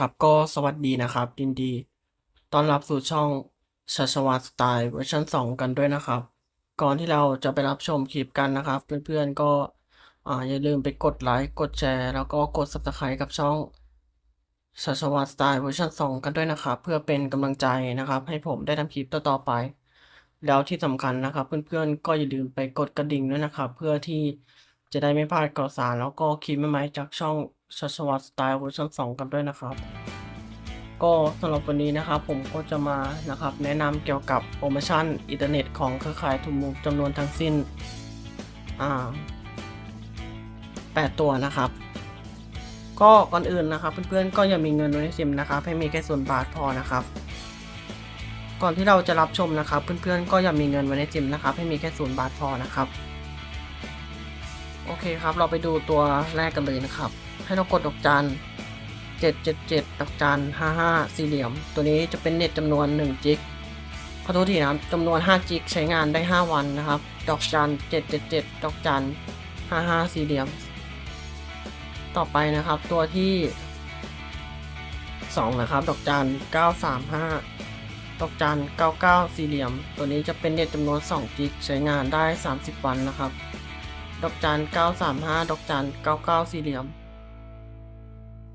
ครับก็สวัสดีนะครับยินดีต้อนรับสู่ช่องชัชวาสไตล์เวอร์ชัน2 กันด้วยนะครับ ก่อนที่เราจะไปรับชมคลิปกันนะครับ เพื่อนๆก็ออย่าลืมไปกดไลค์กดแชร์แล้วก็กด Subscribe กับช่องชัชวาสไตล์เวอร์ชัน2 กันด้วยนะครับ เพื่อเป็นกำลังใจนะครับ ให้ผมได้ทำคลิปต่อๆไป แล้วที่สำคัญนะครับ เพื่อนๆก็อย่าลืมไปกดกระดิ่งด้วยนะครับ เพื่อที่จะได้ไม่พลาดข่าวสารแล้วก็คลิปใหม่ๆจากช่อง ชัชวัตสไตล์เวอร์ชัน2 กันด้วยนะครับ ก็สำหรับวันนี้นะครับผมก็จะมานะครับแนะนำเกี่ยวกับโปรโมชั่นอินเทอร์เน็ตของเครือข่ายทูมูจำนวนทั้งสิ้นอ่า8ตัวนะครับ ก็ก่อนอื่นนะครับเพื่อนๆก็อย่ามีเงินไว้ในซิมนะครับ ให้มีแค่ส่วนบาทพอนะครับ ก่อนที่เราจะรับชมนะครับ เพื่อนๆก็อย่ามีเงินไว้ในซิมนะครับ ให้มีแค่ศูนบาทพอนะครับ โอเคครับ เราไปดูตัวแรกกันเลยนะครับ ให้เรากดดอกจัน777 ดอกจัน55 สี่เหลี่ยม ตัวนี้จะเป็นเน็ตจำนวน1จิกขอโทษทีนะครับจำนวน5จิกใช้งานได้ 5 วันนะครับ ดอกจัน777 ดอกจัน55 สี่เหลี่ยม ต่อไปนะครับตัวที่ 2 นะครับ ดอกจัน935 ดอกจัน99 สี่เหลี่ยม ตัวนี้จะเป็นเน็ตจำนวน2จิกใช้งานได้ 30 วันนะครับ ดอกจัน935ดอกจัน99สี่เหลี่ยม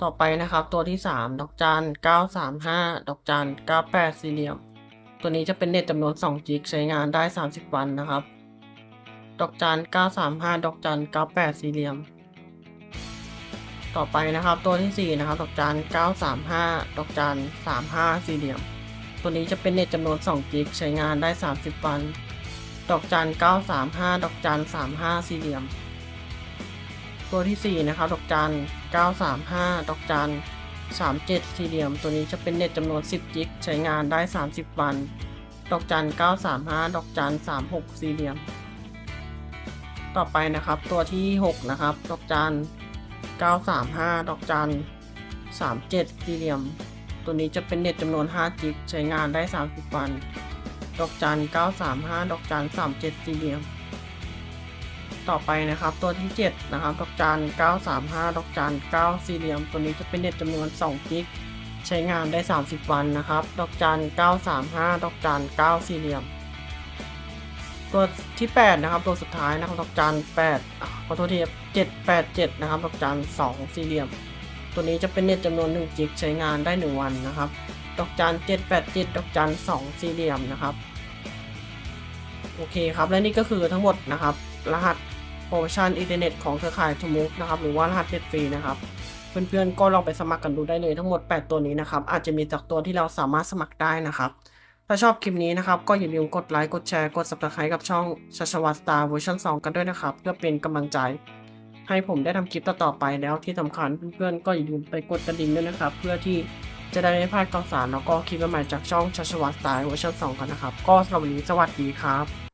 ต่อไปนะครับตัวที่3ดอกจัน935ดอกจัน98สี่เหลี่ยม ตัวนี้จะเป็นเน็ตจำนวน2จิกใช้งานได้30วันนะครับ ดอกจัน935ดอกจัน98สี่เหลี่ยม ต่อไปนะครับตัวที่4นะครับดอกจัน935ดอกจัน35สี่เหลี่ยม ตัวนี้จะเป็นเน็ตจำนวน2จิกใช้งานได้30วัน ดอกจัน935ดอกจัน35สี่เหลี่ยม ตัวที่4นะครับดอกจัน935ดอกจัน37สี่เหลี่ยม ตัวนี้จะเป็นเน็ตจำนวน10จิกใช้งานได้30วัน ดอกจัน935ดอกจัน36สี่เหลี่ยม ต่อไปนะครับตัวที่6นะครับ ดอกจัน935ดอกจัน37สี่เหลี่ยม ตัวนี้จะเป็นเน็ตจำนวน5จิกใช้งานได้ 30 วัน ดอกจัน935ดอกจัน37สี่เหลี่ยมต่อไปนะครับตัวที่ 7 นะครับ ดอกจัน935 ดอกจัน9สี่เหลี่ยม ตัวนี้จะเป็นเน็ตจำนวน2กิก ใช้งานได้ 30 วันนะครับ ดอกจัน935 ดอกจัน9สี่เหลี่ยม ตัวที่ 8 นะครับ ตัวสุดท้ายนะครับ ดอกจัน8ขอโทษที787 นะครับ ดอกจัน2สี่เหลี่ยม ตัวนี้จะเป็นเน็ตจำนวน1จิก ใช้งานได้ 1 วันนะครับ ดอกจัน787ดอกจัน2สี่เหลี่ยมนะครับ โอเคครับ และนี่ก็คือทั้งหมดนะครับ รหัสโปรโมชั่นอินเทอร์เน็ตของเครือข่ายทมุกนะครับ หรือว่ารหัสเน็ตฟรีนะครับ เพื่อนๆ ก็ลองไปสมัครกันดูได้เลยทั้งหมด 8 ตัวนี้นะครับ อาจจะมีจากตัวที่เราสามารถสมัครได้นะครับ ถ้าชอบคลิปนี้นะครับ ก็อย่าลืมกดไลค์ กดแชร์ กด subscribe กับช่องชัชวัตสตาร์เวอร์ชัน2กันด้วยนะครับ เพื่อเป็นกำลังใจให้ผมได้ทำคลิปต่อๆไปแล้วที่สำคัญเพื่อนๆก็อย่าลืมไปกดกระดิ่งด้วยนะครับ เพื่อที่ จะได้ไม่พลาดข่าวสารแล้วก็คลิปใหม่จากช่องชัชวัตสตาร์เวอร์ชัน2กันนะครับ ก็สำหรับวันนี้สวัสดีครับ